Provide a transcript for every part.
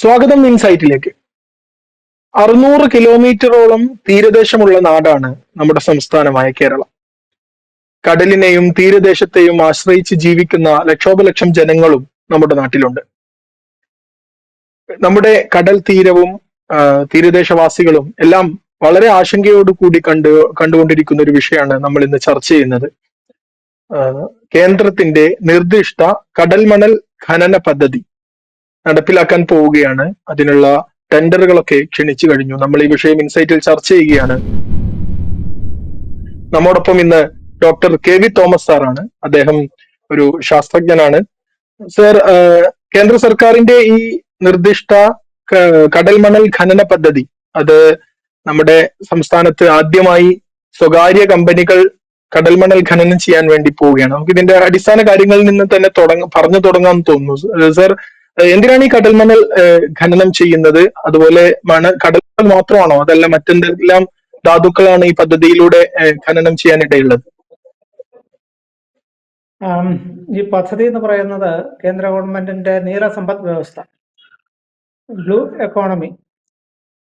സ്വാഗതം ഇൻസൈറ്റിലേക്ക് അറുന്നൂറ് കിലോമീറ്ററോളം തീരദേശമുള്ള നാടാണ് നമ്മുടെ സംസ്ഥാനമായ കേരളം. കടലിനെയും തീരദേശത്തെയും ആശ്രയിച്ച് ജീവിക്കുന്ന ലക്ഷോപലക്ഷം ജനങ്ങളും നമ്മുടെ നാട്ടിലുണ്ട്. നമ്മുടെ കടൽ തീരവും തീരദേശവാസികളും എല്ലാം വളരെ ആശങ്കയോട് കൂടി കണ്ടു കണ്ടുകൊണ്ടിരിക്കുന്ന ഒരു വിഷയമാണ് നമ്മൾ ഇന്ന് ചർച്ച ചെയ്യുന്നത്. കേന്ദ്രത്തിന്റെ നിർദ്ദിഷ്ട കടൽമണൽ ഖനന പദ്ധതി. നടപ്പിലാക്കാൻ പോവുകയാണ്. അതിനുള്ള ടെൻഡറുകളൊക്കെ ക്ഷണിച്ചു കഴിഞ്ഞു. നമ്മൾ ഈ വിഷയം ഇൻസൈറ്റിൽ ചർച്ച ചെയ്യുകയാണ്. നമ്മോടൊപ്പം ഇന്ന് ഡോക്ടർ കെ വി തോമസ് സാറാണ്. അദ്ദേഹം ഒരു ശാസ്ത്രജ്ഞനാണ്. സർ കേന്ദ്ര സർക്കാരിന്റെ ഈ നിർദ്ദിഷ്ട കടൽ മണൽ ഖനന പദ്ധതി അത് നമ്മുടെ സംസ്ഥാനത്ത് ആദ്യമായി സ്വകാര്യ കമ്പനികൾ കടൽ മണൽ ഖനനം ചെയ്യാൻ വേണ്ടി പോവുകയാണ്. നമുക്ക് ഇതിന്റെ അടിസ്ഥാന കാര്യങ്ങളിൽ നിന്ന് തന്നെ തുടങ്ങ പറഞ്ഞു തുടങ്ങാൻ തോന്നുന്നു. സർ എന്തിനാണ് ഈ കടൽ മണൽ ഖനനം ചെയ്യുന്നത്? അതുപോലെ മണ കടൽ മാത്രമാണോ? അതല്ല മറ്റെന്തെല്ലാം ധാതുക്കളാണ് ഈ പദ്ധതിയിലൂടെ ഖനനം ചെയ്യാനിടയുള്ളത്? ഈ പദ്ധതി എന്ന് പറയുന്നത് കേന്ദ്ര ഗവൺമെന്റിന്റെ നീല സമ്പദ് വ്യവസ്ഥ ബ്ലൂ എക്കോണമി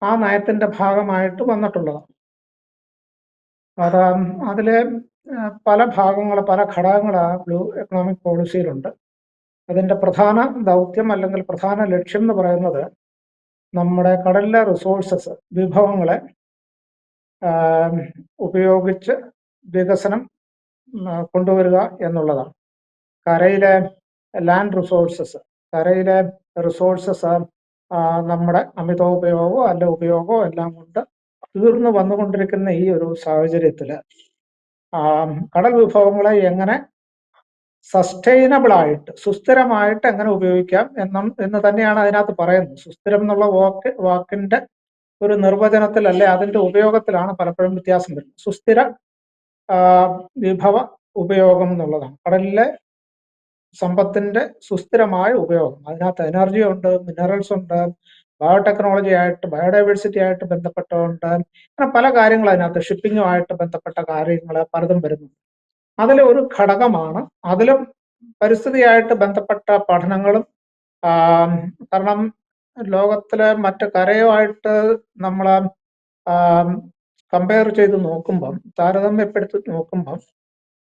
ആ നയത്തിന്റെ ഭാഗമായിട്ട് വന്നിട്ടുള്ളതാണ്. അത് അതിലെ പല ഭാഗങ്ങൾ പല ഘടകങ്ങൾ ആ ബ്ലൂ എക്കണോമിക് പോളിസിയിലുണ്ട്. അതിന്റെ പ്രധാന ദൗത്യം അല്ലെങ്കിൽ പ്രധാന ലക്ഷ്യം എന്ന് പറയുന്നത് നമ്മുടെ കടലിലെ റിസോഴ്സസ് വിഭവങ്ങളെ ഉപയോഗിച്ച് വികസനം കൊണ്ടുവരിക എന്നുള്ളതാണ്. കരയിലെ ലാൻഡ് റിസോഴ്സസ് കരയിലെ റിസോഴ്സസ് നമ്മുടെ അമിത അമിതോപയോഗമോ അല്ല ഉപയോഗമോ എല്ലാം കൊണ്ട് തീർന്നു വന്നുകൊണ്ടിരിക്കുന്ന ഈ ഒരു സാഹചര്യത്തിൽ കടൽ വിഭവങ്ങളെ എങ്ങനെ സസ്റ്റൈനബിൾ ആയിട്ട് സുസ്ഥിരമായിട്ട് എങ്ങനെ ഉപയോഗിക്കാം എന്നും എന്ന് തന്നെയാണ് അതിനകത്ത് പറയുന്നത്. സുസ്ഥിരം എന്നുള്ള വാക്ക് വാക്കിന്റെ ഒരു നിർവചനത്തിൽ അല്ലെ അതിന്റെ ഉപയോഗത്തിലാണ് പലപ്പോഴും വ്യത്യാസം വരുന്നത്. സുസ്ഥിര വിഭവ ഉപയോഗം എന്നുള്ളതാണ്. കടലിലെ സമ്പത്തിന്റെ സുസ്ഥിരമായ ഉപയോഗം. അതിനകത്ത് എനർജി ഉണ്ട് മിനറൽസ് ഉണ്ട് ബയോടെക്നോളജി ആയിട്ട് ബയോഡൈവേഴ്സിറ്റി ആയിട്ട് ബന്ധപ്പെട്ടുണ്ട് അങ്ങനെ പല കാര്യങ്ങൾ അതിനകത്ത് ഷിപ്പിങ്ങുമായിട്ട് ബന്ധപ്പെട്ട കാര്യങ്ങൾ പലതും വരുന്നു അതിലെ ഒരു ഘടകമാണ്. അതിലും പരിസ്ഥിതിയായിട്ട് ബന്ധപ്പെട്ട പഠനങ്ങളും കാരണം ലോകത്തിലെ മറ്റ് കരയുമായിട്ട് നമ്മൾ കമ്പയർ ചെയ്ത് നോക്കുമ്പം താരതമ്യപ്പെടുത്തി നോക്കുമ്പം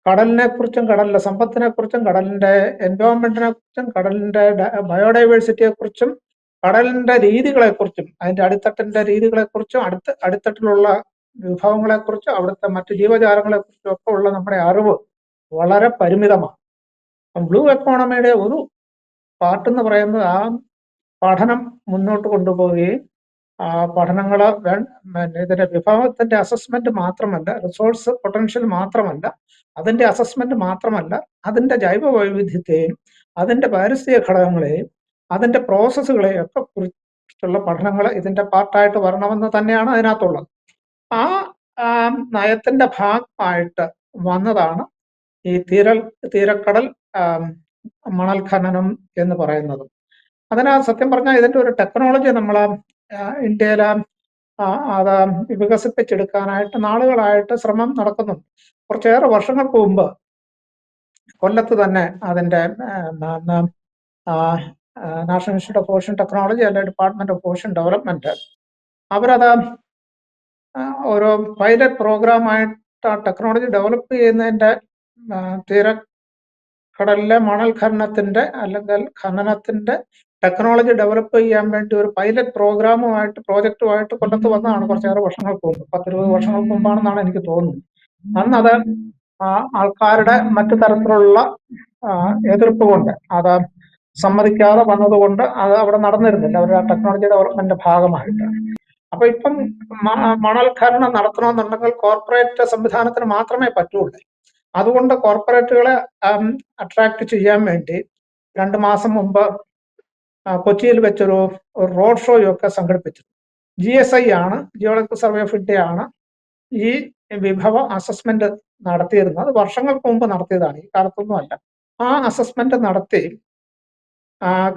കടലിനെ കുറിച്ചും കടലിലെ സമ്പത്തിനെ കുറിച്ചും കടലിന്റെ എൻവയോൺമെന്റിനെ കുറിച്ചും കടലിന്റെ ബയോഡൈവേഴ്സിറ്റിയെ കുറിച്ചും കടലിന്റെ രീതികളെ കുറിച്ചും അതിന്റെ അടിത്തട്ടിന്റെ രീതികളെ കുറിച്ചും അടുത്ത അടിത്തട്ടിലുള്ള വിഭവങ്ങളെ കുറിച്ചും അവിടുത്തെ മറ്റു ജീവജാലങ്ങളെ കുറിച്ചും ഒക്കെ ഉള്ള നമ്മുടെ അറിവ് വളരെ പരിമിതമാണ്. ബ്ലൂ എക്കോണമിയുടെ ഒരു പാർട്ട് എന്ന് പറയുന്നത് ആ പഠനം മുന്നോട്ട് കൊണ്ടുപോവുകയും ആ പഠനങ്ങൾ ഇതിന്റെ വിഭവത്തിന്റെ അസസ്മെന്റ് മാത്രമല്ല റിസോഴ്സ് പൊട്ടൻഷ്യൽ മാത്രമല്ല അതിന്റെ അസസ്മെന്റ് മാത്രമല്ല അതിന്റെ ജൈവ വൈവിധ്യത്തെയും അതിന്റെ പാരിസ്ഥിതിക ഘടകങ്ങളെയും അതിന്റെ പ്രോസസ്സുകളെയും ഒക്കെ കുറിച്ചുള്ള പഠനങ്ങൾ ഇതിന്റെ പാർട്ടായിട്ട് വരണമെന്ന് തന്നെയാണ് അതിനകത്തുള്ളത്. ആ നയത്തിന്റെ ഭാഗമായിട്ട് വന്നതാണ് ഈ തീരൽ തീരക്കടൽ മണൽ ഖനനം എന്ന് പറയുന്നത്. അതിന് സത്യം പറഞ്ഞാൽ ഇതിന്റെ ഒരു ടെക്നോളജി നമ്മൾ ഇന്ത്യയിലെ ആ, അത് വികസിപ്പിച്ചെടുക്കാനായിട്ട് നാളുകളായിട്ട് ശ്രമം നടക്കുന്നു കുറച്ചേറെ വർഷങ്ങൾക്ക് മുമ്പ് കൊല്ലത്ത് തന്നെ അതിന്റെ national institute of ocean technology അല്ലെ ഡിപ്പാർട്ട്മെന്റ് ഓഫ് ഓഷൻ ഡെവലപ്മെന്റ് അവരത് ഒരു പൈലറ്റ് പ്രോഗ്രാമായിട്ട് ആ ടെക്നോളജി ഡെവലപ്പ് ചെയ്യുന്നതിന്റെ തീര തീരക്കടലിലെ മണൽ ഖനനത്തിന്റെ അല്ലെങ്കിൽ ഖനനത്തിന്റെ ടെക്നോളജി ഡെവലപ്പ് ചെയ്യാൻ വേണ്ടി ഒരു പൈലറ്റ് പ്രോഗ്രാമുമായിട്ട് പ്രോജക്റ്റുമായിട്ട് കൊല്ലത്ത് വന്നതാണ് കുറച്ചേറെ വർഷങ്ങൾക്ക് മുമ്പ്. പത്തിരുപത് വർഷങ്ങൾക്ക് മുമ്പാണെന്നാണ് എനിക്ക് തോന്നുന്നത്. അന്ന് അത് ആ, ആൾക്കാരുടെ മറ്റു തരത്തിലുള്ള എതിർപ്പ് കൊണ്ട് അത് സമ്മതിക്കാതെ വന്നതുകൊണ്ട് അത് അവിടെ നടന്നിരുന്നില്ല. അവരുടെ ടെക്നോളജി ഡെവലപ്മെന്റിന്റെ ഭാഗമായിട്ട്. അപ്പൊ ഇപ്പം മണൽഖനനം മണൽ ഖനനം നടത്തണമെന്നുണ്ടെങ്കിൽ കോർപ്പറേറ്റ് സംവിധാനത്തിന് മാത്രമേ പറ്റുള്ളൂ. അതുകൊണ്ട് കോർപ്പറേറ്റുകളെ അട്രാക്ട് ചെയ്യാൻ വേണ്ടി രണ്ട് മാസം മുമ്പ് കൊച്ചിയിൽ വെച്ചൊരു റോഡ് ഷോയൊക്കെ സംഘടിപ്പിച്ചു. ജി എസ് ഐ ആണ് ജിയോളജിക്കൽ സർവേ ഓഫ് ഇന്ത്യ ആണ് ഈ വിഭവ അസസ്മെന്റ് നടത്തിയിരുന്നത്. വർഷങ്ങൾക്ക് മുമ്പ് നടത്തിയതാണ്. ഈ കാലത്തൊന്നും അല്ല. ആ അസസ്മെന്റ് നടത്തി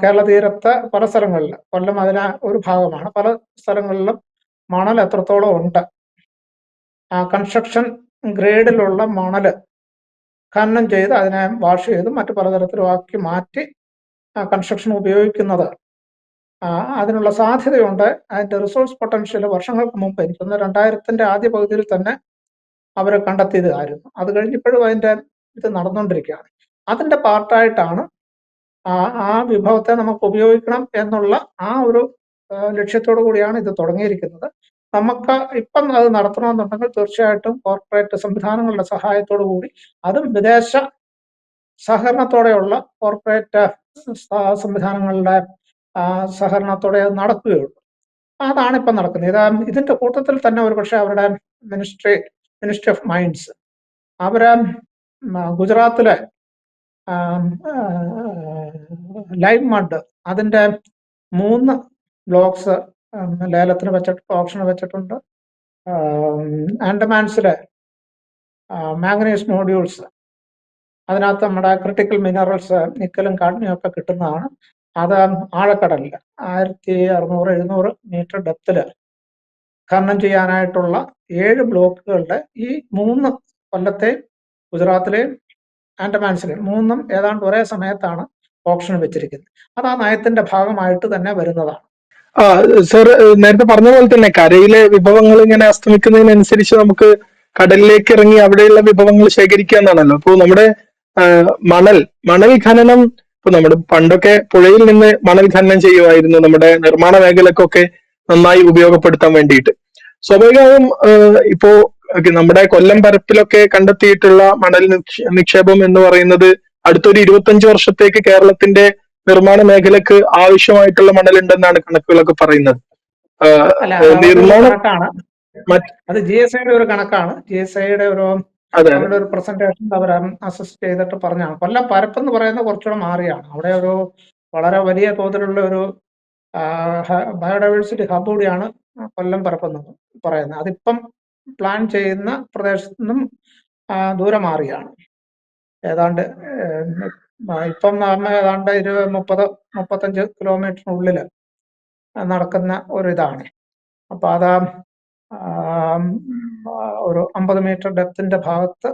കേരള തീരത്ത് പല സ്ഥലങ്ങളിൽ കൊല്ലം അതിന് ഒരു ഭാഗമാണ്. പല സ്ഥലങ്ങളിലും മണൽ എത്രത്തോളം ഉണ്ട്? ആ കൺസ്ട്രക്ഷൻ ഗ്രേഡിലുള്ള മണൽ ഖനനം ചെയ്ത് അതിനെ വാഷ് ചെയ്ത് മറ്റു പലതരത്തിലും ആക്കി മാറ്റി കൺസ്ട്രക്ഷൻ ഉപയോഗിക്കുന്നത്. അതിനുള്ള സാധ്യതയുണ്ട്. അതിന്റെ റിസോഴ്സ് പൊട്ടൻഷ്യൽ വർഷങ്ങൾക്ക് മുമ്പ് എനിക്ക് രണ്ടായിരത്തിന്റെ ആദ്യ പകുതിയിൽ തന്നെ അവർ കണ്ടെത്തിയതായിരുന്നു. അത് കഴിഞ്ഞിപ്പോഴും അതിന്റെ ഇത് നടന്നുകൊണ്ടിരിക്കുകയാണ്. അതിന്റെ പാർട്ടായിട്ടാണ് ആ വിഭവത്തെ നമുക്ക് ഉപയോഗിക്കണം എന്നുള്ള ആ ഒരു ലക്ഷ്യത്തോടു കൂടിയാണ് ഇത് തുടങ്ങിയിരിക്കുന്നത്. നമുക്ക് ഇപ്പം അത് നടത്തണമെന്നുണ്ടെങ്കിൽ തീർച്ചയായിട്ടും കോർപ്പറേറ്റ് സംവിധാനങ്ങളുടെ സഹായത്തോടു കൂടി അതും വിദേശ സഹകരണത്തോടെയുള്ള കോർപ്പറേറ്റ് സംവിധാനങ്ങളുടെ സഹകരണത്തോടെ അത് നടക്കുകയുള്ളൂ. അതാണ് ഇപ്പം നടക്കുന്നത്. ഇത് ഇതിന്റെ കൂട്ടത്തിൽ തന്നെ ഒരു പക്ഷേ അവരുടെ മിനിസ്ട്രി മിനിസ്ട്രി ഓഫ് മൈൻഡ്സ് അവർ ഗുജറാത്തിലെ ലൈവ് മഡ് അതിന്റെ മൂന്ന് ബ്ലോക്സ് ലേലത്തിന് വെച്ചിട്ട് ഓപ്ഷന് വെച്ചിട്ടുണ്ട്. ആൻഡമാൻസിലെ മാംഗനീസ് നോഡ്യൂൾസ് അതിനകത്ത് നമ്മുടെ ക്രിട്ടിക്കൽ മിനറൽസ് നിക്കലും കാഡ്മിയും ഒക്കെ കിട്ടുന്നതാണ്. അത് ആഴക്കടലിൽ ആയിരത്തി അറുന്നൂറ് എഴുന്നൂറ് മീറ്റർ ഡെപ്തിൽ ഖനനം ചെയ്യാനായിട്ടുള്ള ഏഴ് ബ്ലോക്കുകളുടെ ഈ മൂന്ന് കൊല്ലത്തെയും ഗുജറാത്തിലെയും ആൻഡമാൻസിലെയും മൂന്നും ഏതാണ്ട് ഒരേ സമയത്താണ് ഓപ്ഷൻ വെച്ചിരിക്കുന്നത്. അത് ആ നയത്തിന്റെ ഭാഗമായിട്ട് തന്നെ വരുന്നതാണ്. സർ നേരത്തെ പറഞ്ഞ പോലെ തന്നെ കരയിലെ വിഭവങ്ങൾ ഇങ്ങനെ അസ്തമിക്കുന്നതിനനുസരിച്ച് നമുക്ക് കടലിലേക്ക് ഇറങ്ങി അവിടെയുള്ള വിഭവങ്ങൾ ശേഖരിക്കുക എന്നാണല്ലോ. അപ്പോൾ നമ്മുടെ മണൽ മണൽ ഖനനം ഇപ്പൊ നമ്മുടെ പണ്ടൊക്കെ പുഴയിൽ നിന്ന് മണൽ ഖനനം ചെയ്യുമായിരുന്നു നമ്മുടെ നിർമ്മാണ മേഖലക്കൊക്കെ നന്നായി ഉപയോഗപ്പെടുത്താൻ വേണ്ടിയിട്ട്. സ്വാഭാവികമായും ഇപ്പോ നമ്മുടെ കൊല്ലം പരപ്പിലൊക്കെ കണ്ടെത്തിയിട്ടുള്ള മണൽ നിക്ഷേപം എന്ന് പറയുന്നത് അടുത്തൊരു ഇരുപത്തഞ്ച് വർഷത്തേക്ക് കേരളത്തിന്റെ നിർമ്മാണ മേഖലക്ക് ആവശ്യമായിട്ടുള്ള മണലുണ്ടെന്നാണ് കണക്കുകളൊക്കെ പറയുന്നത്. നിർമ്മാണ അത് ജി എസ് ഐയുടെ ഒരു കണക്കാണ്. ജി എസ് ഐയുടെ ഒരു അവരുടെ ഒരു പ്രസന്റേഷൻ അവർ അസിസ്റ്റ് ചെയ്തിട്ട് പറഞ്ഞാണ് കൊല്ലം പരപ്പെന്ന് പറയുന്നത് കുറച്ചുകൂടെ മാറിയാണ്. അവിടെ ഒരു വളരെ വലിയ തോതിലുള്ള ഒരു ബയോഡൈവേഴ്സിറ്റി ഹബ് കൂടിയാണ് കൊല്ലം പരപ്പെന്ന് പറയുന്നത്. അതിപ്പം പ്ലാൻ ചെയ്യുന്ന പ്രദേശത്തു നിന്നും ദൂരെ മാറിയാണ്. ഏതാണ്ട് ഇപ്പം നമ്മ ഏതാണ്ട് ഇരുപത് മുപ്പത് മുപ്പത്തഞ്ച് കിലോമീറ്ററിനുള്ളിൽ നടക്കുന്ന ഒരു അപ്പൊ അത് ഒരു അമ്പത് മീറ്റർ ഡെപ്തിന്റെ ഭാഗത്ത്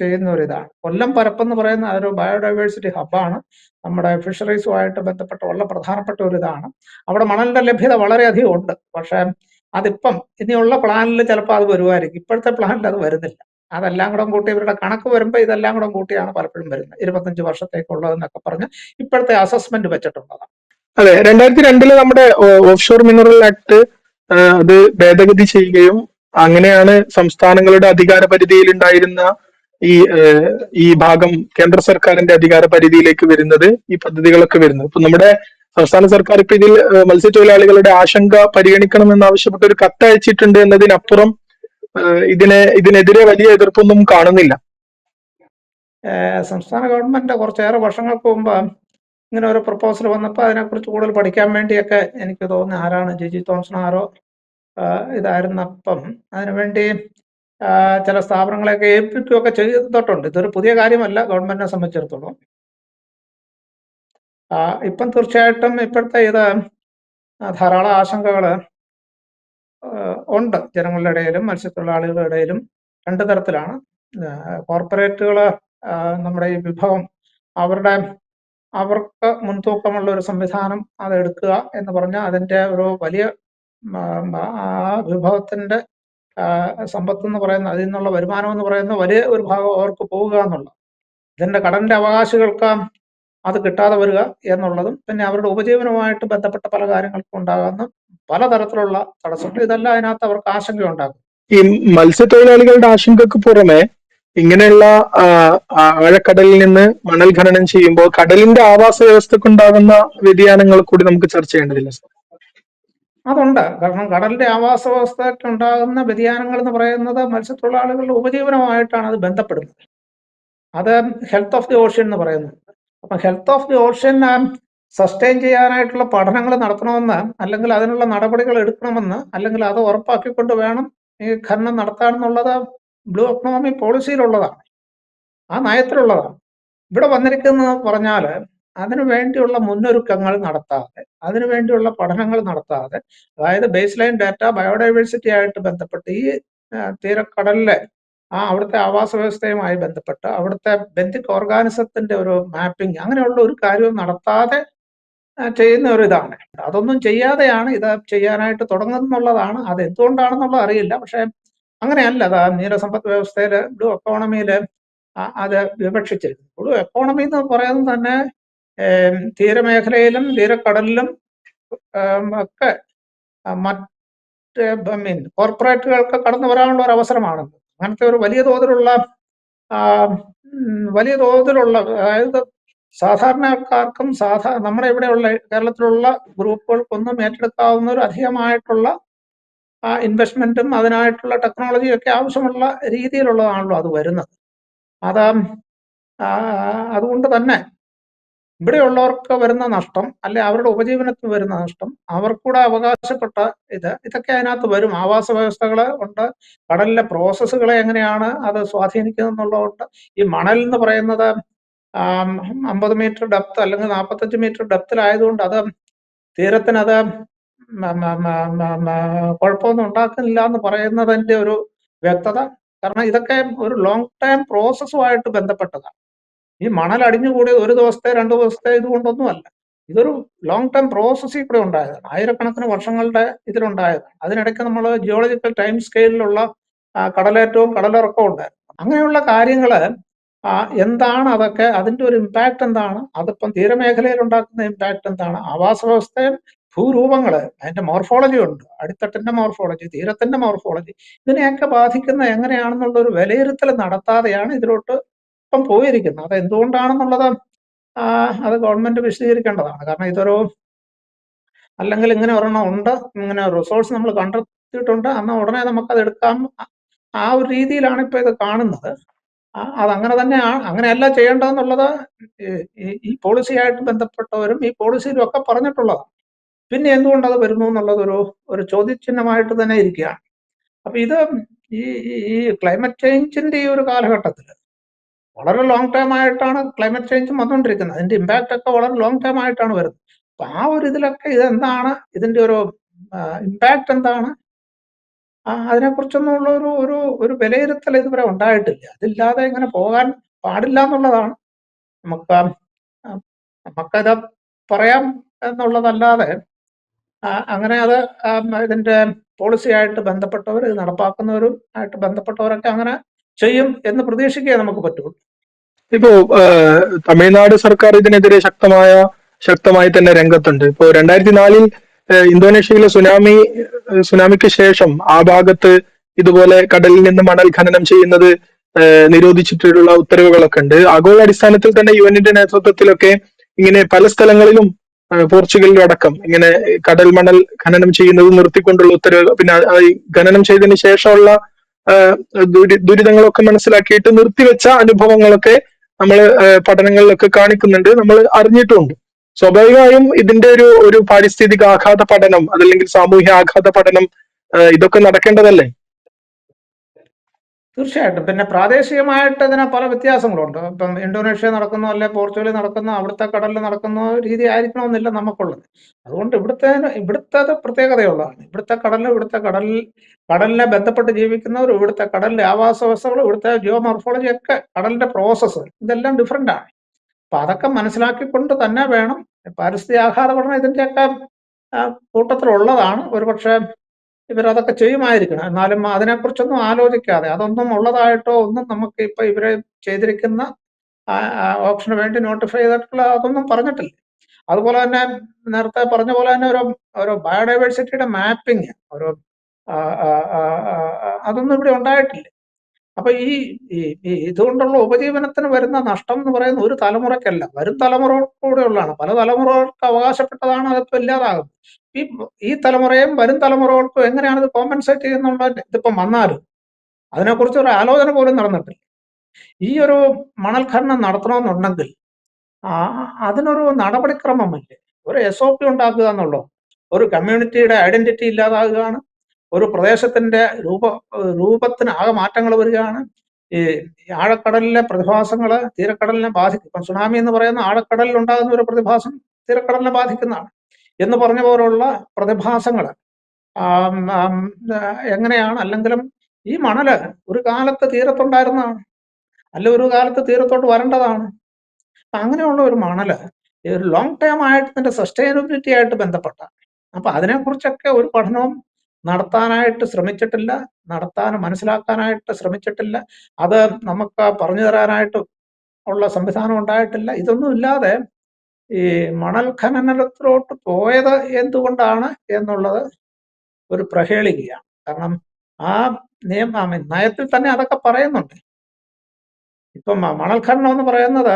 ചെയ്യുന്ന ഒരു ഇതാണ്. കൊല്ലം പരപ്പെന്ന് പറയുന്ന ഒരു ബയോഡൈവേഴ്സിറ്റി ഹബ്ബാണ് നമ്മുടെ ഫിഷറീസുമായിട്ട് ബന്ധപ്പെട്ട വളരെ പ്രധാനപ്പെട്ട ഒരു ഇതാണ്. അവിടെ മണലിന്റെ ലഭ്യത വളരെയധികം ഉണ്ട്. പക്ഷേ അതിപ്പം ഇനിയുള്ള പ്ലാനിൽ ചിലപ്പോൾ അത് വരുമായിരിക്കും ഇപ്പോഴത്തെ പ്ലാനിൽ അത് വരുന്നില്ല. അതെല്ലാം കൂടെ കൂട്ടി ഇവരുടെ കണക്ക് വരുമ്പോൾ ഇതെല്ലാം കൂടെ കൂട്ടിയാണ് പലപ്പോഴും വരുന്നത്. ഇരുപത്തഞ്ച് വർഷത്തേക്കുള്ളതെന്നൊക്കെ പറഞ്ഞ് ഇപ്പോഴത്തെ അസസ്മെന്റ് വെച്ചിട്ടുള്ളതാണ്. അതെ രണ്ടായിരത്തി രണ്ടിൽ നമ്മുടെ ഓഫ്ഷോർ മിനറൽ ആക്ട് അത് ഭേദഗതി ചെയ്യുകയും അങ്ങനെയാണ് സംസ്ഥാനങ്ങളുടെ അധികാര പരിധിയിൽ ഉണ്ടായിരുന്ന ഈ ഈ ഭാഗം കേന്ദ്ര സർക്കാരിന്റെ അധികാര പരിധിയിലേക്ക് വരുന്നത് ഈ പദ്ധതികളൊക്കെ വരുന്നത്. ഇപ്പൊ നമ്മുടെ സംസ്ഥാന സർക്കാർ ഇപ്പൊ ഇതിൽ മത്സ്യത്തൊഴിലാളികളുടെ ആശങ്ക പരിഗണിക്കണമെന്ന് ആവശ്യപ്പെട്ട് ഒരു കത്ത് അയച്ചിട്ടുണ്ട് എന്നതിനപ്പുറം ഇതിനെ ഇതിനെതിരെ വലിയ എതിർപ്പൊന്നും കാണുന്നില്ല. സംസ്ഥാന ഗവൺമെന്റ് കുറച്ചേറെ വർഷങ്ങൾക്ക് മുമ്പ് ഇങ്ങനെ ഒരു പ്രപ്പോസൽ വന്നപ്പോൾ അതിനെക്കുറിച്ച് കൂടുതൽ പഠിക്കാൻ വേണ്ടിയൊക്കെ എനിക്ക് തോന്നുന്നു. ആരാണ്? ജിജി തോംസൺ ആരോ ഇതായിരുന്നപ്പം അതിനുവേണ്ടി ചില സ്ഥാപനങ്ങളെയൊക്കെ ഏൽപ്പിക്കുകയൊക്കെ ചെയ്തിട്ടുണ്ട്. ഇതൊരു പുതിയ കാര്യമല്ല ഗവൺമെന്റിനെ സംബന്ധിച്ചിടത്തോളം. ഇപ്പം തീർച്ചയായിട്ടും ഇപ്പോഴത്തെ ഇത് ധാരാളം ആശങ്കകൾ ഉണ്ട്. ജനങ്ങളുടെ ഇടയിലും മത്സ്യത്തൊഴിലാളികളുടെ ഇടയിലും രണ്ട് തരത്തിലാണ്. കോർപ്പറേറ്റുകൾ നമ്മുടെ ഈ വിഭവം അവരുടെ അവർക്ക് മുൻതൂക്കമുള്ള ഒരു സംവിധാനം അത് എടുക്കുക എന്ന് പറഞ്ഞാൽ അതിന്റെ ഒരു വലിയ ആ വിഭവത്തിന്റെ സമ്പത്ത് എന്ന് പറയുന്ന അതിൽ നിന്നുള്ള വരുമാനം എന്ന് പറയുന്ന വലിയ ഒരു ഭാഗം അവർക്ക് പോവുക എന്നുള്ളത് ഇതിന്റെ കടന്റെ അവകാശികൾക്ക് അത് കിട്ടാതെ വരിക എന്നുള്ളതും പിന്നെ അവരുടെ ഉപജീവനവുമായിട്ട് ബന്ധപ്പെട്ട പല കാര്യങ്ങൾക്കും ഉണ്ടാകുന്ന പലതരത്തിലുള്ള തടസ്സങ്ങൾ ഇതെല്ലാം അതിനകത്ത് അവർക്ക് ആശങ്ക ഉണ്ടാക്കും ഈ മത്സ്യത്തൊഴിലാളികളുടെ ആശങ്കക്ക് പുറമെ ഇങ്ങനെയുള്ള ആഴക്കടലിൽ നിന്ന് മണൽ ഖനനം ചെയ്യുമ്പോൾ കടലിന്റെ ആവാസ വ്യവസ്ഥക്കുണ്ടാകുന്ന വ്യതിയാനങ്ങൾ കൂടി നമുക്ക് ചർച്ച ചെയ്യേണ്ടതില്ല സർ. അതുണ്ട്. കാരണം കടലിന്റെ ആവാസ വ്യവസ്ഥയ്ക്ക് ഉണ്ടാകുന്ന വ്യതിയാനങ്ങൾ എന്ന് പറയുന്നത് മത്സ്യത്തൊഴിലാളികളുടെ ഉപജീവനമായിട്ടാണ് അത് ബന്ധപ്പെടുന്നത്. അത് ഹെൽത്ത് ഓഫ് ദി ഓഷ്യൻ എന്ന് പറയുന്നത് അപ്പൊ health of the ocean sustain ചെയ്യാനായിട്ടുള്ള പഠനങ്ങൾ നടത്തണമെന്ന് അല്ലെങ്കിൽ അതിനുള്ള നടപടികൾ എടുക്കണമെന്ന് അല്ലെങ്കിൽ അത് ഉറപ്പാക്കിക്കൊണ്ട് വേണം ഈ ഖനനം നടത്താമെന്നുള്ളത് ബ്ലൂ എക്കണോമി പോളിസിയിലുള്ളതാണ് ആ നയത്തിലുള്ളതാണ്. ഇവിടെ വന്നിരിക്കുന്നത് പറഞ്ഞാൽ അതിനു വേണ്ടിയുള്ള മുന്നൊരുക്കങ്ങൾ നടത്താതെ അതിനു വേണ്ടിയുള്ള പഠനങ്ങൾ നടത്താതെ അതായത് ബേസ് ലൈൻ ഡാറ്റ ബയോഡൈവേഴ്സിറ്റി ആയിട്ട് ബന്ധപ്പെട്ട് ഈ തീരക്കടലിലെ ആ അവിടുത്തെ ആവാസ വ്യവസ്ഥയുമായി ബന്ധപ്പെട്ട് അവിടുത്തെ ബെന്തിക് ഓർഗാനിസത്തിന്റെ ഒരു മാപ്പിംഗ് അങ്ങനെയുള്ള ഒരു കാര്യവും നടത്താതെ ചെയ്യുന്ന ഒരു ഇതാണ് അതൊന്നും ചെയ്യാതെയാണ് ഇത് ചെയ്യാനായിട്ട് തുടങ്ങുന്നുള്ളതാണ്. അത് എന്തുകൊണ്ടാണെന്നുള്ളത് അറിയില്ല. പക്ഷേ അങ്ങനെയല്ല. അത് നീലസമ്പദ് വ്യവസ്ഥയിൽ ബ്ലൂ എക്കോണമിയിൽ അത് വിവക്ഷിച്ചിരുന്നു. ബ്ലൂ എക്കോണമി എന്ന് പറയുന്നത് തന്നെ തീരമേഖലയിലും തീരക്കടലിലും ഒക്കെ മറ്റ് മീൻ കോർപ്പറേറ്റുകൾക്ക് കടന്നു വരാനുള്ള ഒരു അവസരമാണ്. അങ്ങനത്തെ ഒരു വലിയ തോതിലുള്ള വലിയ തോതിലുള്ള അതായത് സാധാരണക്കാർക്കും സാധാ നമ്മുടെ ഇവിടെയുള്ള കേരളത്തിലുള്ള ഗ്രൂപ്പുകൾക്കൊന്നും ഏറ്റെടുക്കാവുന്ന ഒരു അധികമായിട്ടുള്ള ആ ഇൻവെസ്റ്റ്മെന്റും അതിനായിട്ടുള്ള ടെക്നോളജിയും ഒക്കെ ആവശ്യമുള്ള രീതിയിലുള്ളതാണല്ലോ അത് വരുന്നത്. അത് അതുകൊണ്ട് തന്നെ ഇവിടെയുള്ളവർക്ക് വരുന്ന നഷ്ടം അല്ലെ അവരുടെ ഉപജീവനത്തിന് വരുന്ന നഷ്ടം അവർക്കൂടെ അവകാശപ്പെട്ട ഇത് ഇതൊക്കെ അതിനകത്ത് വരും. ആവാസ വ്യവസ്ഥകൾ ഉണ്ട്. കടലിലെ പ്രോസസ്സുകളെ എങ്ങനെയാണ് അത് സ്വാധീനിക്കുന്നത് എന്നുള്ളതുകൊണ്ട് ഈ മണൽ എന്ന് പറയുന്നത് അമ്പത് മീറ്റർ ഡെപ്ത് അല്ലെങ്കിൽ നാൽപ്പത്തഞ്ച് മീറ്റർ ഡെപ്തിലായതുകൊണ്ട് അത് തീരത്തിനത് അത് കുഴപ്പമൊന്നും ഉണ്ടാക്കുന്നില്ല എന്ന് പറയുന്നതിന്റെ ഒരു വ്യക്തത. കാരണം ഇതൊക്കെ ഒരു ലോങ് ടൈം പ്രോസസ്സുമായിട്ട് ബന്ധപ്പെട്ടതാണ്. ഈ മണൽ അടിഞ്ഞുകൂടിയത് ഒരു ദിവസത്തെ രണ്ട് ദിവസത്തെ ഇതുകൊണ്ടൊന്നുമല്ല ഇതൊരു ലോങ് ടൈം പ്രോസസ്സിൽ ഇവിടെ ഉണ്ടായതാണ്. ആയിരക്കണക്കിന് വർഷങ്ങളുടെ ഇതിലുണ്ടായതാണ്. അതിനിടയ്ക്ക് നമ്മൾ ജിയോളജിക്കൽ ടൈം സ്കെയിലിലുള്ള കടലേറ്റവും കടലിറക്കവും ഉണ്ടായിരുന്നു. അങ്ങനെയുള്ള കാര്യങ്ങൾ ആ, എന്താണ് അതൊക്കെ അതിന്റെ ഒരു ഇമ്പാക്ട് എന്താണ്? അതിപ്പം തീരമേഖലയിൽ ഉണ്ടാക്കുന്ന ഇമ്പാക്ട് എന്താണ്? ആവാസ വ്യവസ്ഥയും ഭൂരൂപങ്ങൾ അതിന്റെ മോർഫോളജി ഉണ്ട്. അടിത്തട്ടിന്റെ മോർഫോളജി തീരത്തിന്റെ മോർഫോളജി ഇതിനെയൊക്കെ ബാധിക്കുന്ന എങ്ങനെയാണെന്നുള്ള ഒരു വിലയിരുത്തൽ നടത്താതെയാണ് ഇതിലോട്ട് ഇപ്പം പോയിരിക്കുന്നത്. അത് എന്തുകൊണ്ടാണെന്നുള്ളത് അത് ഗവൺമെന്റ് വിശദീകരിക്കേണ്ടതാണ്. കാരണം ഇതൊരു അല്ലെങ്കിൽ ഇങ്ങനെ ഒരെണ്ണം ഉണ്ട് ഇങ്ങനെ റിസോഴ്സ് നമ്മൾ കണ്ടെത്തിയിട്ടുണ്ട് എന്നാൽ ഉടനെ നമുക്കത് എടുക്കാം ആ- ഒരു രീതിയിലാണ് ഇപ്പൊ ഇത് കാണുന്നത്. ആ, തന്നെ തന്നെയാണ് അങ്ങനെയല്ല ചെയ്യേണ്ടതെന്നുള്ളത് ഈ- പോളിസിയായിട്ട് ബന്ധപ്പെട്ടവരും ഈ പോളിസിയിലും ഒക്കെ പറഞ്ഞിട്ടുള്ളതാണ് പിന്നെ എന്തുകൊണ്ട് അത് വരുന്നു എന്നുള്ളതൊരു ഒരു ഒരു ചോദ്യചിഹ്നമായിട്ട് തന്നെ ഇരിക്കുകയാണ്. അപ്പൊ ഇത് ഈ- ഈ ക്ലൈമറ്റ് ചേഞ്ചിന്റെ ഈ ഒരു കാലഘട്ടത്തിൽ വളരെ ലോങ് ടൈം ആയിട്ടാണ് ക്ലൈമറ്റ് ചേഞ്ച് വന്നുകൊണ്ടിരിക്കുന്നത് അതിന്റെ ഇമ്പാക്റ്റ് ഒക്കെ വളരെ ലോങ് ടൈം ആയിട്ടാണ് വരുന്നത്. അപ്പൊ ആ ഒരു ഇതിലൊക്കെ ഇതെന്താണ്? ഇതിന്റെ ഒരു ഇമ്പാക്റ്റ് എന്താണ്? ആ, അതിനെക്കുറിച്ചൊന്നും ഒരു ഒരു ഒരു വിലയിരുത്തൽ ഇതുവരെ ഉണ്ടായിട്ടില്ല. അതില്ലാതെ ഇങ്ങനെ പോകാൻ പാടില്ല എന്നുള്ളതാണ്. നമുക്ക് നമുക്കത് പറയാം എന്നുള്ളതല്ലാതെ അങ്ങനെ അത് ഇതിന്റെ പോളിസി ആയിട്ട് ബന്ധപ്പെട്ടവർ ഇത് നടപ്പാക്കുന്നവരും ആയിട്ട് ബന്ധപ്പെട്ടവരൊക്കെ അങ്ങനെ ചെയ്യും എന്ന് പ്രതീക്ഷിക്കുക നമുക്ക് പറ്റുള്ളൂ. ഇപ്പോ തമിഴ്നാട് സർക്കാർ ഇതിനെതിരെ ശക്തമായ ശക്തമായി തന്നെ രംഗത്തുണ്ട്. ഇപ്പോ രണ്ടായിരത്തി നാലിൽ ഇന്തോനേഷ്യയിലെ സുനാമി സുനാമിക്ക് ശേഷം ആ ഭാഗത്ത് ഇതുപോലെ കടലിൽ നിന്ന് മണൽ ഖനനം ചെയ്യുന്നത് നിരോധിച്ചിട്ടുള്ള ഉത്തരവുകളൊക്കെ ഉണ്ട്. ആഗോള അടിസ്ഥാനത്തിൽ തന്നെ യു എന്നിന്റെ നേതൃത്വത്തിലൊക്കെ ഇങ്ങനെ പല സ്ഥലങ്ങളിലും പോർച്ചുഗലിലും അടക്കം ഇങ്ങനെ കടൽ മണൽ ഖനനം ചെയ്യുന്നത് നിർത്തിക്കൊണ്ടുള്ള ഉത്തരവ് പിന്നെ ഖനനം ചെയ്തതിന് ശേഷമുള്ള ദുരി- ദുരിതങ്ങളൊക്കെ മനസ്സിലാക്കിയിട്ട് നിർത്തിവെച്ച അനുഭവങ്ങളൊക്കെ നമ്മൾ പഠനങ്ങളിലൊക്കെ കാണിക്കുന്നുണ്ട്. നമ്മൾ അറിഞ്ഞിട്ടുമുണ്ട്. സ്വാഭാവികമായും ഇതിന്റെ ഒരു ഒരു പാരിസ്ഥിതിക ആഘാത പഠനം അതല്ലെങ്കിൽ സാമൂഹ്യ ആഘാത പഠനം ഇതൊക്കെ നടക്കേണ്ടതല്ലേ? തീർച്ചയായിട്ടും. പിന്നെ പ്രാദേശികമായിട്ട് ഇതിന് പല വ്യത്യാസങ്ങളുണ്ട്. ഇപ്പം ഇന്തോനേഷ്യ നടക്കുന്നു അല്ലെ പോർച്ചുഗലിൽ നടക്കുന്നു അവിടുത്തെ കടലിൽ നടക്കുന്ന രീതി ആയിരിക്കണമെന്നില്ല നമുക്കുള്ളത്. അതുകൊണ്ട് ഇവിടുത്തെ ഇവിടുത്തെ പ്രത്യേകതയുള്ളതാണ്. ഇവിടുത്തെ കടലിൽ ഇവിടുത്തെ കടലിൽ കടലിനെ ബന്ധപ്പെട്ട് ജീവിക്കുന്നവർ ഇവിടുത്തെ കടലിലെ ആവാസ വ്യവസ്ഥകൾ ഇവിടുത്തെ ജിയോമോർഫോളജി ഒക്കെ കടലിന്റെ പ്രോസസ്സ് ഇതെല്ലാം ഡിഫറെന്റ് ആണ്. അപ്പൊ അതൊക്കെ മനസ്സിലാക്കിക്കൊണ്ട് തന്നെ വേണം പാരിസ്ഥിതിക ആഘാത പഠനം ഇതിന്റെയൊക്കെ കൂട്ടത്തിലുള്ളതാണ്. ഒരുപക്ഷെ ഇവരതൊക്കെ ചെയ്യുമായിരിക്കണം. എന്നാലും അതിനെക്കുറിച്ചൊന്നും ആലോചിക്കാതെ അതൊന്നും ഉള്ളതായിട്ടോ ഒന്നും നമുക്ക് ഇപ്പൊ ഇവരെ ചെയ്തിരിക്കുന്ന ഓപ്ഷന് വേണ്ടി നോട്ടിഫൈ ചെയ്തിട്ടുള്ള അതൊന്നും പറഞ്ഞിട്ടില്ല. അതുപോലെ തന്നെ നേരത്തെ പറഞ്ഞ പോലെ തന്നെ ഒരു ഒരു ബയോഡൈവേഴ്സിറ്റിയുടെ മാപ്പിംഗ് ഒരു അതൊന്നും ഇവിടെ ഉണ്ടായിട്ടില്ല. അപ്പൊ ഈ ഇതുകൊണ്ടുള്ള ഉപജീവനത്തിന് വരുന്ന നഷ്ടം എന്ന് പറയുന്ന ഒരു തലമുറയ്ക്കല്ല വരും തലമുറക്കൂടെ ഉള്ളതാണ്. പല തലമുറകൾക്ക് അവകാശപ്പെട്ടതാണ് അതിപ്പോ ഇല്ലാതാകുന്നത് ഈ ഈ തലമുറയും വരും തലമുറകൾക്കും എങ്ങനെയാണ് ഇത് കോമ്പൻസേറ്റ് ചെയ്യുന്നുള്ള? ഇതിപ്പം വന്നാലും അതിനെക്കുറിച്ച് ഒരു ആലോചന പോലും നടന്നിട്ടില്ല. ഈ ഒരു മണൽ ഖനനം നടത്തണമെന്നുണ്ടെങ്കിൽ അതിനൊരു നടപടിക്രമമില്ലേ? ഒരു എസ് ഒ പി ഉണ്ടാക്കുക എന്നുള്ളത് ഒരു കമ്മ്യൂണിറ്റിയുടെ ഐഡന്റിറ്റി ഇല്ലാതാകുകയാണ്. ഒരു പ്രദേശത്തിന്റെ രൂപ രൂപത്തിന് ആകെ മാറ്റങ്ങൾ വരികയാണ്. ഈ ആഴക്കടലിലെ പ്രതിഭാസങ്ങൾ തീരക്കടലിനെ ബാധിക്കും ഇപ്പം സുനാമി എന്ന് പറയുന്ന ആഴക്കടലിൽ ഉണ്ടാകുന്ന ഒരു പ്രതിഭാസം തീരക്കടലിനെ ബാധിക്കുന്നതാണ്. എന്ന് പറഞ്ഞ പോലുള്ള പ്രതിഭാസങ്ങൾ എങ്ങനെയാണ്? അല്ലെങ്കിലും ഈ മണൽ ഒരു കാലത്ത് തീരത്തുണ്ടായിരുന്നതാണ്. അല്ല ഒരു കാലത്ത് തീരത്തോട്ട് വരേണ്ടതാണ്. അങ്ങനെയുള്ള ഒരു മണൽ ലോങ് ടേം ആയിട്ട് ഇതിന്റെ സസ്റ്റൈനബിലിറ്റി ആയിട്ട് ബന്ധപ്പെട്ട അപ്പൊ അതിനെക്കുറിച്ചൊക്കെ ഒരു പഠനവും നടത്താനായിട്ട് ശ്രമിച്ചിട്ടില്ല നടത്താൻ മനസ്സിലാക്കാനായിട്ട് ശ്രമിച്ചിട്ടില്ല അത് നമുക്ക് പറഞ്ഞു തരാനായിട്ട് ഉള്ള സംവിധാനം ഉണ്ടായിട്ടില്ല. ഇതൊന്നും ഇല്ലാതെ ഈ മണൽ ഖനനത്തിലോട്ട് പോയത് എന്തുകൊണ്ടാണ് എന്നുള്ളത് ഒരു പ്രഹേളികയാണ്. കാരണം ആ നിയമ നയത്തിൽ തന്നെ അതൊക്കെ പറയുന്നുണ്ട്. ഇപ്പം മണൽ ഖനനം എന്ന് പറയുന്നത്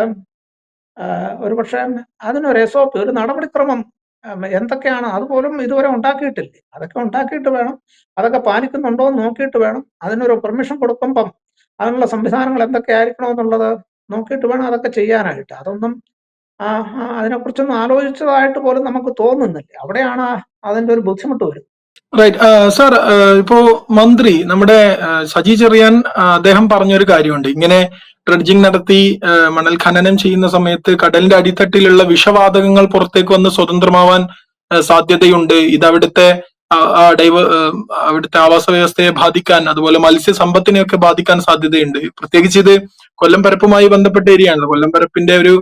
ഒരു പക്ഷേ അതിനൊരു എസ് ഒ പി ഒരു നടപടിക്രമം എന്തൊക്കെയാണ്? അതുപോലും ഇതുവരെ ഉണ്ടാക്കിയിട്ടില്ലേ? അതൊക്കെ ഉണ്ടാക്കിയിട്ട് വേണം. അതൊക്കെ പാലിക്കുന്നുണ്ടോ എന്ന് നോക്കിയിട്ട് വേണം. അതിനൊരു പെർമിഷൻ കൊടുക്കുമ്പം അതിനുള്ള സംവിധാനങ്ങൾ എന്തൊക്കെ എന്തൊക്കെയായിരിക്കണം എന്നുള്ളത് നോക്കിയിട്ട് വേണം അതൊക്കെ ചെയ്യാനായിട്ട്. അതൊന്നും അതിനെക്കുറിച്ചൊന്നും ആലോചിച്ചതായിട്ട് പോലും നമുക്ക് തോന്നുന്നില്ല. അവിടെയാണ് അതിന്റെ ഒരു ബുദ്ധിമുട്ട് വരുന്നത്. റൈറ്റ് സാർ ഇപ്പോ മന്ത്രി നമ്മുടെ സജി ചെറിയാൻ അദ്ദേഹം പറഞ്ഞൊരു കാര്യമുണ്ട്. ഇങ്ങനെ ഡ്രഡ്ജിംഗ് നടത്തി മണൽ ഖനനം ചെയ്യുന്ന സമയത്ത് കടലിന്റെ അടിത്തട്ടിലുള്ള വിഷവാതകങ്ങൾ പുറത്തേക്ക് വന്ന് സ്വതന്ത്രമാവാൻ സാധ്യതയുണ്ട്. ഇത് അവിടുത്തെ ഡൈവ് അവിടുത്തെ ആവാസ വ്യവസ്ഥയെ ബാധിക്കാൻ അതുപോലെ മത്സ്യ മത്സ്യസമ്പത്തിനെയൊക്കെ ബാധിക്കാൻ സാധ്യതയുണ്ട്. പ്രത്യേകിച്ച് ഇത് കൊല്ലം പരപ്പുമായി ബന്ധപ്പെട്ട ഏരിയയാണ് കൊല്ലം പരപ്പിന്റെ ഒരു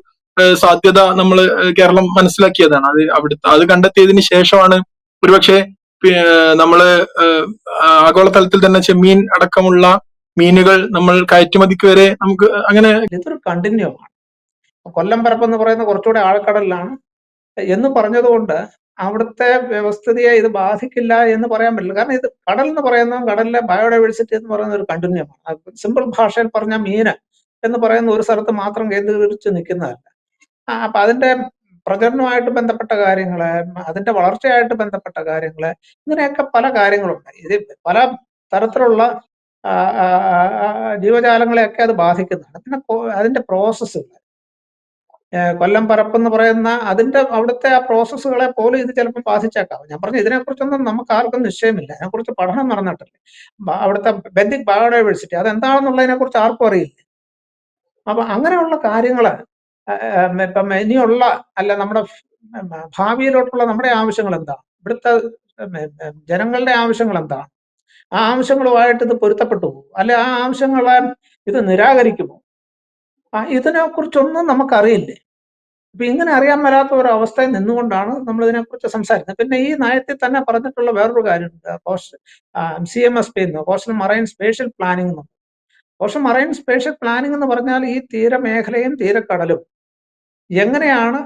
സാധ്യത നമ്മൾ കേരളം മനസ്സിലാക്കിയതാണ്. അത് അവിടുത്തെ അത് കണ്ടെത്തിയതിന് ശേഷമാണ് ഒരുപക്ഷെ നമ്മൾ ആഗോളതലത്തിൽ തന്നെ ചെമ്മീൻ അടക്കമുള്ള മീനുകൾ നമ്മൾ കയറ്റുമതിക്ക് വരെ നമുക്ക് അങ്ങനെ ഇതൊരു കണ്ടിന്യൂ ആണ് കൊല്ലം പരപ്പ് എന്ന് പറയുന്ന കുറച്ചുകൂടെ ആഴക്കടലിലാണ്. എന്ന് പറഞ്ഞതുകൊണ്ട് അവിടുത്തെ വ്യവസ്ഥിതിയെ ഇത് ബാധിക്കില്ല എന്ന് പറയാൻ പറ്റില്ല. കാരണം ഇത് കടൽ എന്ന് പറയുന്ന കടലിലെ ബയോഡൈവേഴ്സിറ്റി എന്ന് പറയുന്ന ഒരു കണ്ടിന്യൂ ആണ് സിമ്പിൾ ഭാഷയിൽ പറഞ്ഞ മീന് എന്ന് പറയുന്ന ഒരു സ്ഥലത്ത് മാത്രം കേന്ദ്രീകരിച്ച് നിൽക്കുന്നതല്ല. അപ്പൊ അതിന്റെ പ്രചരണവുമായിട്ട് ബന്ധപ്പെട്ട കാര്യങ്ങൾ അതിന്റെ വളർച്ചയായിട്ട് ബന്ധപ്പെട്ട കാര്യങ്ങൾ ഇങ്ങനെയൊക്കെ പല കാര്യങ്ങളുണ്ട്. ഇത് പല തരത്തിലുള്ള ജീവജാലങ്ങളെയൊക്കെ അത് ബാധിക്കുന്നതാണ്. പിന്നെ അതിന്റെ പ്രോസസ്സുകൾ കൊല്ലം പറപ്പെന്ന് പറയുന്ന അതിന്റെ അവിടുത്തെ ആ പ്രോസസ്സുകളെ പോലും ഇത് ചിലപ്പോൾ ബാധിച്ചേക്കാം. ഞാൻ പറഞ്ഞു ഇതിനെക്കുറിച്ചൊന്നും നമുക്ക് ആർക്കും നിശ്ചയമില്ല. അതിനെക്കുറിച്ച് പഠനം നടന്നിട്ടില്ല. അവിടുത്തെ ബന്ധിക് ബയോഡൈവേഴ്സിറ്റി അതെന്താണെന്നുള്ളതിനെ കുറിച്ച് ആർക്കും അറിയില്ല. അപ്പൊ അങ്ങനെയുള്ള കാര്യങ്ങൾ ഇപ്പം ഇനിയുള്ള അല്ല നമ്മുടെ ഭാവിയിലോട്ടുള്ള നമ്മുടെ ആവശ്യങ്ങൾ എന്താണ് ഇവിടുത്തെ ജനങ്ങളുടെ ആവശ്യങ്ങൾ എന്താണ് ആ ആംശങ്ങളുമായിട്ട് ഇത് പൊരുത്തപ്പെട്ടു അല്ലെ ആ ആംശങ്ങളെ ഇത് നിരാകരിക്കുമോ? ആ ഇതിനെക്കുറിച്ചൊന്നും നമുക്കറിയില്ലേ? അപ്പൊ ഇങ്ങനെ അറിയാൻ മേലാത്ത ഒരു അവസ്ഥയിൽ നിന്നുകൊണ്ടാണ് നമ്മൾ ഇതിനെക്കുറിച്ച് സംസാരിക്കുന്നത്. പിന്നെ ഈ നയത്തിൽ തന്നെ പറഞ്ഞിട്ടുള്ള വേറൊരു കാര്യമുണ്ട്. സി എം എസ് പി എന്ന് കോസ്റ്റൽ മറൈൻ സ്പേഷ്യൽ പ്ലാനിംഗ് എന്ന് കോഷൻ മറൈൻ സ്പേഷ്യൽ പ്ലാനിംഗ് എന്ന് പറഞ്ഞാൽ ഈ തീരമേഖലയും തീരക്കടലും എങ്ങനെയാണ്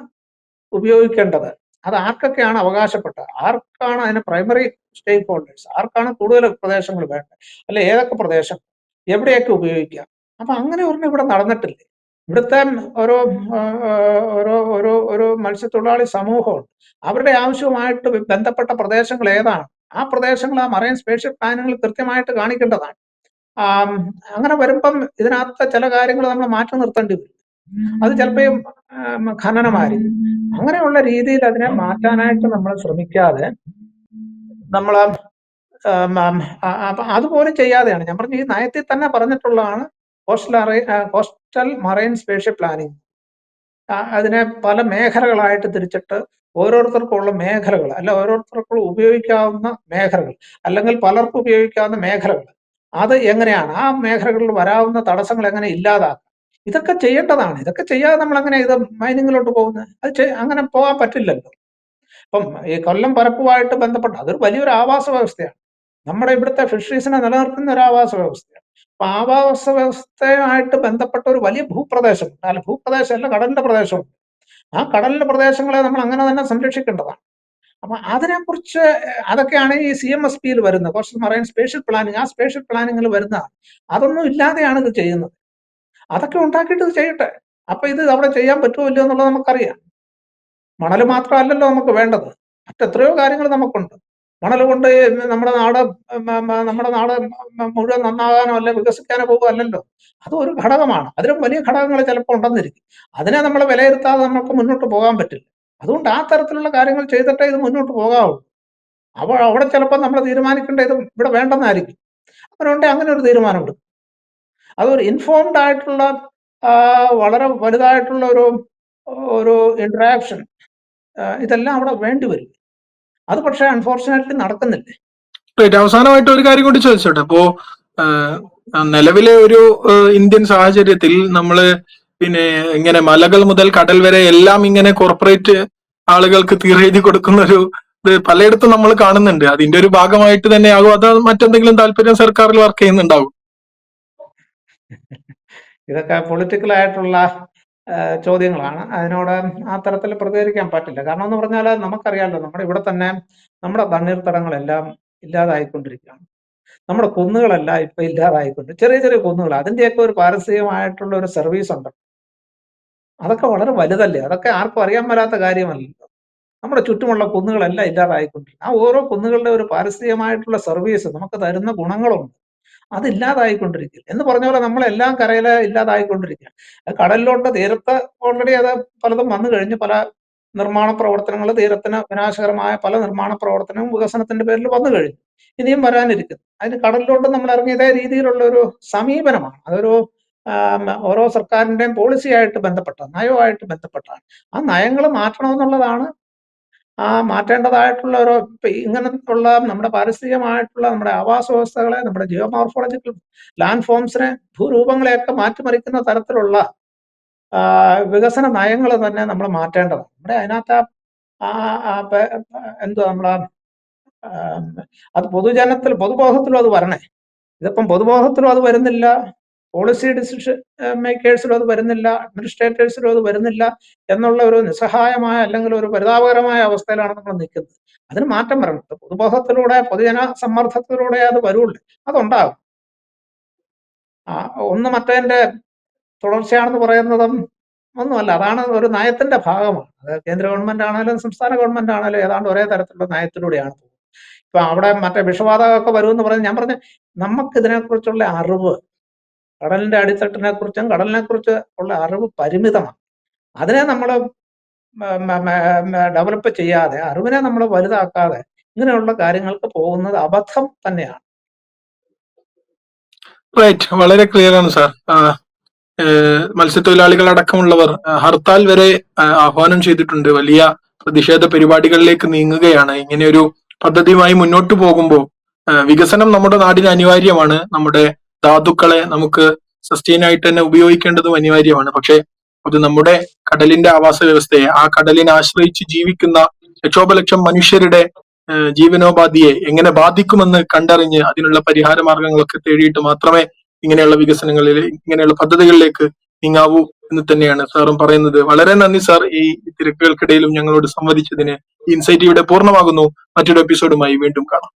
ഉപയോഗിക്കേണ്ടത്? അത് ആർക്കൊക്കെയാണ് അവകാശപ്പെട്ടത്? ആർക്കാണ് അതിന് പ്രൈമറി സ്റ്റേക്ക് ഹോൾഡേഴ്സ് ആർക്കാണ് കൂടുതൽ പ്രദേശങ്ങൾ വേണ്ടത്? അല്ലെ ഏതൊക്കെ പ്രദേശം? എവിടെയൊക്കെ ഉപയോഗിക്കാം? അപ്പൊ അങ്ങനെ ഒരെണ്ണം ഇവിടെ നടന്നിട്ടില്ലേ? ഇവിടുത്തെ ഓരോ ഓരോ ഓരോ ഒരു മത്സ്യത്തൊഴിലാളി സമൂഹമുണ്ട്. അവരുടെ ആവശ്യവുമായിട്ട് ബന്ധപ്പെട്ട പ്രദേശങ്ങൾ ഏതാണ്? ആ പ്രദേശങ്ങൾ ആ മറൈൻ സ്പേഷ്യൽ പ്ലാനുകൾ കൃത്യമായിട്ട് കാണിക്കേണ്ടതാണ്. അങ്ങനെ വരുമ്പം ഇതിനകത്ത് ചില കാര്യങ്ങൾ നമ്മൾ മാറ്റി നിർത്തേണ്ടി വരും. അത് ചിലപ്പോൾ ഖനനമായിരിക്കും അങ്ങനെയുള്ള രീതിയിൽ അതിനെ മാറ്റാനായിട്ട് നമ്മൾ ശ്രമിക്കാതെ നമ്മൾ അതുപോലും ചെയ്യാതെയാണ്. ഞാൻ പറഞ്ഞു ഈ നയത്തിൽ തന്നെ പറഞ്ഞിട്ടുള്ളതാണ് coastal coastal marine spatial planning അതിനെ പല മേഖലകളായിട്ട് തിരിച്ചിട്ട് ഓരോരുത്തർക്കുള്ള മേഖലകൾ അല്ല ഓരോരുത്തർക്കും ഉപയോഗിക്കാവുന്ന മേഖലകൾ അല്ലെങ്കിൽ പലർക്കും ഉപയോഗിക്കാവുന്ന മേഖലകൾ അത് എങ്ങനെയാണ്? ആ മേഖലകളിൽ വരാവുന്ന തടസ്സങ്ങൾ എങ്ങനെ ഇല്ലാതാക്കാം? ഇതൊക്കെ ചെയ്യേണ്ടതാണ്. ഇതൊക്കെ ചെയ്യാതെ നമ്മൾ അങ്ങനെ ഇത് മൈനിങ്ങിലോട്ട് പോകുന്നത് അത് അങ്ങനെ പോകാൻ പറ്റില്ലല്ലോ. ഇപ്പം ഈ കൊല്ലം പരപ്പുമായിട്ട് ബന്ധപ്പെട്ട് അതൊരു വലിയൊരു ആവാസ വ്യവസ്ഥയാണ്. നമ്മുടെ ഇവിടുത്തെ ഫിഷറീസിനെ നിലനിർത്തുന്ന ഒരു ആവാസ വ്യവസ്ഥയാണ്. അപ്പൊ ആവാസ വ്യവസ്ഥയുമായിട്ട് ബന്ധപ്പെട്ട ഒരു വലിയ ഭൂപ്രദേശമുണ്ട്. അല്ല ഭൂപ്രദേശമല്ല കടലിന്റെ പ്രദേശമുണ്ട്. ആ കടലിന്റെ പ്രദേശങ്ങളെ നമ്മൾ അങ്ങനെ തന്നെ സംരക്ഷിക്കേണ്ടതാണ്. അപ്പൊ അതിനെക്കുറിച്ച് അതൊക്കെയാണ് ഈ സി എം എസ് പിയിൽ വരുന്നത്. Coastal marine spatial planning. ആ സ്പേഷ്യൽ പ്ലാനിങ്ങിൽ വരുന്ന അതൊന്നും ഇല്ലാതെയാണ് ഇത് ചെയ്യുന്നത്. അതൊക്കെ ഉണ്ടാക്കിയിട്ട് ചെയ്യട്ടെ. അപ്പൊ ഇത് അവിടെ ചെയ്യാൻ പറ്റുമോ ഇല്ലയോ എന്നുള്ളത് നമുക്കറിയാം. മണൽ മാത്രമല്ലല്ലോ നമുക്ക് വേണ്ടത്. മറ്റെത്രയോ കാര്യങ്ങൾ നമുക്കുണ്ട്. മണൽ കൊണ്ട് നമ്മുടെ നാട് നമ്മുടെ നാട് മുഴുവൻ നന്നാകാനോ അല്ലെ വികസിക്കാനോ പോകുക അല്ലല്ലോ അത് ഒരു ഘടകമാണ്. അതിലും വലിയ ഘടകങ്ങൾ ചിലപ്പോൾ ഉണ്ടെന്നിരിക്കും. അതിനെ നമ്മൾ വിലയിരുത്താതെ നമുക്ക് മുന്നോട്ട് പോകാൻ പറ്റില്ല. അതുകൊണ്ട് ആ തരത്തിലുള്ള കാര്യങ്ങൾ ചെയ്തിട്ടേ ഇത് മുന്നോട്ട് പോകാവുള്ളൂ. അപ്പോൾ അവിടെ ചിലപ്പോൾ നമ്മൾ തീരുമാനിക്കേണ്ട ഇത് ഇവിടെ വേണ്ടെന്നായിരിക്കും. അവരുണ്ടെങ്കിൽ അങ്ങനെ ഒരു തീരുമാനം എടുക്കും. അതൊരു ഇൻഫോംഡ് ആയിട്ടുള്ള വളരെ വലുതായിട്ടുള്ള ഒരു ഒരു ഇന്ററാക്ഷൻ ഇതെല്ലാം അവിടെ വേണ്ടി വരും. അത് പക്ഷേ അൺഫോർച്ചുനേറ്റ്ലി നടക്കുന്നില്ല. അവസാനമായിട്ട് ഒരു കാര്യം കൂടി ചോദിച്ചോട്ടെ? അപ്പോ നിലവിലെ ഒരു ഇന്ത്യൻ സാഹചര്യത്തിൽ നമ്മൾ പിന്നെ ഇങ്ങനെ മലകൾ മുതൽ കടൽ വരെ എല്ലാം ഇങ്ങനെ കോർപ്പറേറ്റ് ആളുകൾക്ക് തീരെഴുതി കൊടുക്കുന്ന ഒരു ഇത് പലയിടത്തും നമ്മൾ കാണുന്നുണ്ട്. അതിന്റെ ഒരു ഭാഗമായിട്ട് തന്നെ ആകും അത് മറ്റെന്തെങ്കിലും താല്പര്യം സർക്കാരിൽ വർക്ക് ചെയ്യുന്നുണ്ടാവും? ഇതൊക്കെ പൊളിറ്റിക്കൽ ആയിട്ടുള്ള ചോദ്യങ്ങളാണ്. അതിനോട് ആ തരത്തിൽ പ്രതികരിക്കാൻ പറ്റില്ല. കാരണം എന്ന് പറഞ്ഞാൽ നമുക്കറിയാലോ നമ്മുടെ ഇവിടെ തന്നെ നമ്മുടെ തണ്ണീർത്തടങ്ങളെല്ലാം ഇല്ലാതായിക്കൊണ്ടിരിക്കുകയാണ്. നമ്മുടെ കുന്നുകളെല്ലാം ഇപ്പൊ ഇല്ലാതായിക്കൊണ്ട് ചെറിയ ചെറിയ കുന്നുകൾ അതിന്റെയൊക്കെ ഒരു പാരസ്യമായിട്ടുള്ള ഒരു സർവീസ് ഉണ്ട്. അതൊക്കെ വളരെ വലുതല്ലേ? അതൊക്കെ ആർക്കും അറിയാൻ വരാത്ത കാര്യമല്ലല്ലോ. നമ്മുടെ ചുറ്റുമുള്ള കുന്നുകളെല്ലാം ഇല്ലാതായിക്കൊണ്ടിരിക്കും ആ ഓരോ കുന്നുകളുടെ ഒരു പാരസ്യമായിട്ടുള്ള സർവീസ് നമുക്ക് തരുന്ന ഗുണങ്ങളുണ്ട്. അതില്ലാതായിക്കൊണ്ടിരിക്കുക എന്ന് പറഞ്ഞ പോലെ നമ്മളെല്ലാം കരയിൽ ഇല്ലാതായിക്കൊണ്ടിരിക്കുക അത് കടലിലോട്ട് തീരത്ത് ഓൾറെഡി അത് പലതും വന്നു കഴിഞ്ഞ്. പല നിർമ്മാണ പ്രവർത്തനങ്ങൾ തീരത്തിന് വിനാശകരമായ പല നിർമ്മാണ പ്രവർത്തനവും വികസനത്തിന്റെ പേരിൽ വന്നു കഴിഞ്ഞു. ഇനിയും വരാനിരിക്കുന്നു. അതിന് കടലിലോട്ട് നമ്മൾ ഇറങ്ങിയ ഇതേ രീതിയിലുള്ള ഒരു സമീപനമാണ്. അതൊരു ഓരോ സർക്കാരിന്റെയും പോളിസിയായിട്ട് ബന്ധപ്പെട്ട നയവുമായിട്ട് ബന്ധപ്പെട്ടാണ് ആ നയങ്ങൾ മാറ്റണമെന്നുള്ളതാണ് ആ മാറ്റേണ്ടതായിട്ടുള്ള ഒരു ഇങ്ങനെയുള്ള നമ്മുടെ പാരിസ്ഥിതികമായിട്ടുള്ള നമ്മുടെ ആവാസ വ്യവസ്ഥകളെ നമ്മുടെ ജിയോമോർഫോളജിക്കൽ ലാൻഡ് ഫോംസിനെ ഭൂരൂപങ്ങളെയൊക്കെ മാറ്റിമറിക്കുന്ന തരത്തിലുള്ള വികസന നയങ്ങൾ തന്നെ നമ്മൾ മാറ്റേണ്ടതാണ്. നമ്മുടെ അതിനകത്ത് എന്തുവാ നമ്മളെ അത് പൊതുജനത്തിൽ പൊതുബോധത്തിലും അത് വരണേ. ഇതിപ്പം പൊതുബോധത്തിലും അത് വരുന്നില്ല. പോളിസി ഡിസിഷൻ മേക്കേഴ്സിലും അത് വരുന്നില്ല അഡ്മിനിസ്ട്രേറ്റേഴ്സിലും അത് വരുന്നില്ല എന്നുള്ള ഒരു നിസ്സഹായമായ അല്ലെങ്കിൽ ഒരു പരിതാപകരമായ അവസ്ഥയിലാണ് നമ്മൾ നിൽക്കുന്നത്. അതിന് മാറ്റം വരണം. പൊതുബോധത്തിലൂടെ പൊതുജന സമ്മർദ്ദത്തിലൂടെ അത് വരുള്ളൂ. അതുണ്ടാകും. ഒന്ന് മറ്റേതിന്റെ തുടർച്ചയാണെന്ന് പറയുന്നതും ഒന്നുമല്ല. അതാണ് ഒരു നയത്തിന്റെ ഭാഗമാണ്. അത് കേന്ദ്ര ഗവൺമെന്റ് ആണെങ്കിലും സംസ്ഥാന ഗവൺമെന്റ് ആണെങ്കിലും ഏതാണ്ട് ഒരേ തരത്തിലുള്ള നയത്തിലൂടെയാണ് പോകുന്നത്. ഇപ്പൊ അവിടെ മറ്റേ വിഷവാതകമൊക്കെ വരുമെന്ന് പറഞ്ഞ് ഞാൻ പറഞ്ഞ നമുക്ക് ഇതിനെക്കുറിച്ചുള്ള അറിവ് കടലിന്റെ അടിത്തട്ടിനെ കുറിച്ചും കടലിനെ കുറിച്ച് ഉള്ള അറിവ് പരിമിതമാണ്. അതിനെ നമ്മൾ ഡെവലപ്പ് ചെയ്യാതെ അറിവിനെ നമ്മൾ വലുതാക്കാതെ ഇങ്ങനെയുള്ള കാര്യങ്ങൾക്ക് പോകുന്നത് അബദ്ധം തന്നെയാണ്. റൈറ്റ് വളരെ ക്ലിയർ ആണ് സാർ മത്സ്യത്തൊഴിലാളികൾ അടക്കമുള്ളവർ ഹർത്താൽ വരെ ആഹ്വാനം ചെയ്തിട്ടുണ്ട്. വലിയ പ്രതിഷേധ പരിപാടികളിലേക്ക് നീങ്ങുകയാണ്. ഇങ്ങനെയൊരു പദ്ധതിയുമായി മുന്നോട്ട് പോകുമ്പോൾ വികസനം നമ്മുടെ നാടിന് അനിവാര്യമാണ്. നമ്മുടെ ധാതുക്കളെ നമുക്ക് സസ്റ്റെയിൻ ആയിട്ട് തന്നെ ഉപയോഗിക്കേണ്ടതും അനിവാര്യമാണ്. പക്ഷെ അത് നമ്മുടെ കടലിന്റെ ആവാസ വ്യവസ്ഥയെ ആ കടലിനെ ആശ്രയിച്ച് ജീവിക്കുന്ന ലക്ഷോപലക്ഷം മനുഷ്യരുടെ ജീവനോപാധിയെ എങ്ങനെ ബാധിക്കുമെന്ന് കണ്ടറിഞ്ഞ് അതിനുള്ള പരിഹാര മാർഗങ്ങളൊക്കെ തേടിയിട്ട് മാത്രമേ ഇങ്ങനെയുള്ള വികസനങ്ങളിൽ ഇങ്ങനെയുള്ള പദ്ധതികളിലേക്ക് നീങ്ങാവൂ എന്ന് തന്നെയാണ് സാറും പറയുന്നത്. വളരെ നന്ദി സാർ ഈ തിരക്കുകൾക്കിടയിലും ഞങ്ങളോട് സംവദിച്ചതിന്. ഇൻസൈറ്റ് ഇവിടെ പൂർണമാകുന്നു. മറ്റൊരു എപ്പിസോഡുമായി വീണ്ടും കാണാം.